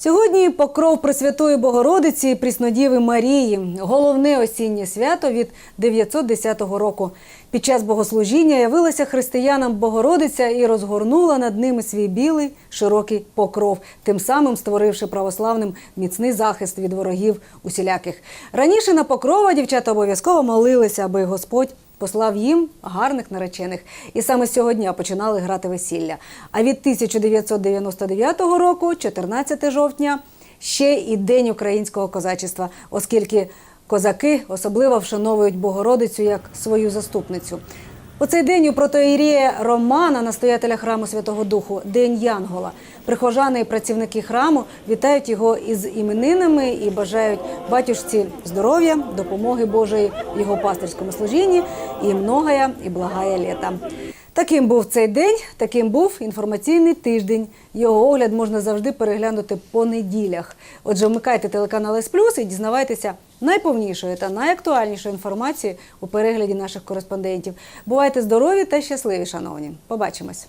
Сьогодні покров Пресвятої Богородиці Пріснодіви Марії, головне осіннє свято від 910 року. Під час богослужіння явилася християнам Богородиця і розгорнула над ними свій білий широкий покров, тим самим створивши православним міцний захист від ворогів усіляких. Раніше на покрова дівчата обов'язково молилися, аби Господь послав їм гарних наречених. І саме з цього дня починали грати весілля. А від 1999 року, 14 жовтня, ще і День українського козачества, оскільки козаки особливо вшановують Богородицю як свою заступницю. У цей день у протоїрія Романа, настоятеля храму Святого Духу, День Янгола. Прихожани і працівники храму вітають його із іменинами і бажають батюшці здоров'я, допомоги Божої в його пастирському служінні і многая і благая літа. Таким був цей день, таким був інформаційний тиждень. Його огляд можна завжди переглянути по неділях. Отже, вмикайте телеканал С і дізнавайтеся найповнішої та найактуальнішої інформації у перегляді наших кореспондентів. Бувайте здорові та щасливі, шановні. Побачимось.